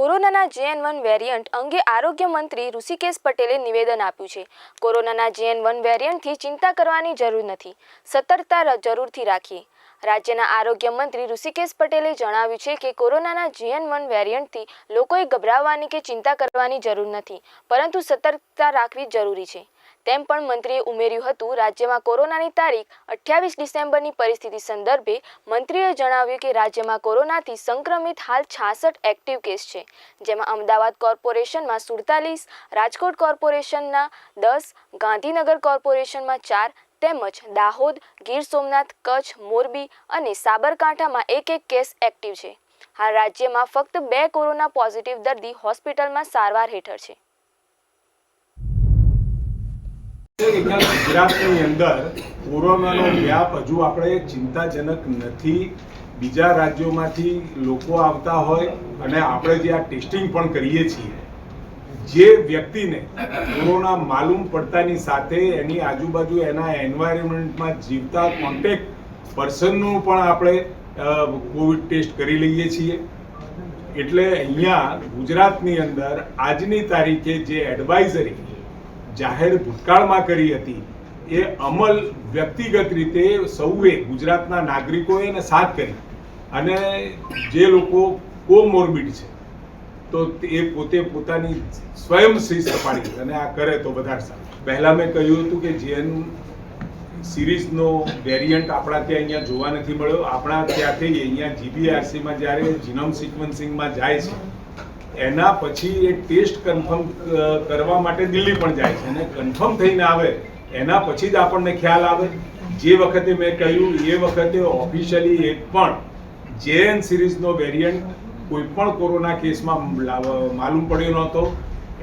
કોરોનાના JN one variant અંગે આરોગ્ય મંત્રી ઋષિકેશ પટેલે નિવેદન આપ્યું છે. કોરોનાના જેએન વન વેરિયન્ટથી ચિંતા કરવાની જરૂર નથી. સતર્કતા જરૂરથી રાખીએ. રાજ્યના આરોગ્ય મંત્રી ઋષિકેશ પટેલે જણાવ્યું છે કે કોરોનાના જીએન વન વેરિયન્ટથી લોકોએ ગભરાવાની કે ચિંતા કરવાની જરૂર નથી, પરંતુ સતર્કતા રાખવી જરૂરી છે. તેમ પણ મંત્રીએ ઉમેર્યું હતું, રાજ્યમાં કોરોનાની તારીખ અઠ્યાવીસ ડિસેમ્બરની પરિસ્થિતિ સંદર્ભે મંત્રીએ જણાવ્યું કે રાજ્યમાં કોરોનાથી સંક્રમિત હાલ છાસઠ એક્ટિવ કેસ છે, જેમાં અમદાવાદ કોર્પોરેશનમાં સુડતાલીસ, રાજકોટ કોર્પોરેશનના દસ, ગાંધીનગર કોર્પોરેશનમાં ચાર, તેમજ દાહોદ, ગીર સોમનાથ, કચ્છ, મોરબી અને સાબરકાંઠામાં એક એક કેસ એક્ટિવ છે. હાલ રાજ્યમાં ફક્ત બે કોરોના પોઝિટિવ દર્દી હોસ્પિટલમાં સારવાર હેઠળ છે અહીંયા ગુજરાતની અંદર કોરોનાનો વ્યાપ હજુ આપણે ચિંતાજનક નથી. બીજા રાજ્યોમાંથી લોકો આવતા હોય અને આપણે જે આ ટેસ્ટિંગ પણ કરીએ છીએ, જે વ્યક્તિને કોરોના માલુમ પડતાની સાથે એની આજુબાજુ એના એન્વાયરમેન્ટમાં જીવતા કોન્ટેક્ટ પર્સનનું પણ આપણે કોવિડ ટેસ્ટ કરી લઈએ છીએ. એટલે અહીંયા ગુજરાતની અંદર આજની તારીખે જે એડવાઇઝરી જાહેર ભૂતકાળમાં કરી હતી. એ અમલ વ્યક્તિગત રીતે સૌએ ગુજરાતના નાગરિકોએ એને સાથ કરી. અને જે લોકો કોમોર્બિડ છે, તો એ પોતે પોતાની સ્વયં શિસ્ત પાડી અને આ કરે તો વધારે સારું. પહેલા મેં કહ્યું હતું કે જેન સિરીઝનો વેરિયન્ટ આપણા ત્યાં અહીંયા જોવા નથી મળ્યો. આપણા ત્યાંથી અહીંયા જીબીઆરસીમાં જ્યારે જીનોમ સિક્વન્સિંગમાં જાય છે એના પછી એ ટેસ્ટ કન્ફર્મ કરવા માટે દિલ્હી પણ જાય છે. અને કન્ફર્મ થઈને આવે, એના પછી જ આપણને ખ્યાલ આવે. જે વખતે મેં કહ્યું, એ વખતે ઓફિશિયલી એક પણ જેએન સિરીઝનો વેરિયન્ટ કોઈ પણ કોરોના કેસમાં માલુમ પડ્યો નહોતો.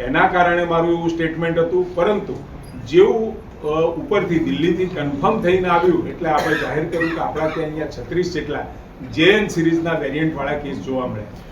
એના કારણે મારું એવું સ્ટેટમેન્ટ હતું. પરંતુ જેવું ઉપરથી દિલ્હીથી કન્ફર્મ થઈને આવ્યું, એટલે આપણે જાહેર કર્યું કે આપણા ત્યાં અહીંયા છત્રીસ જેટલા જેએન સિરીઝના વેરિયન્ટવાળા કેસ જોવા મળ્યા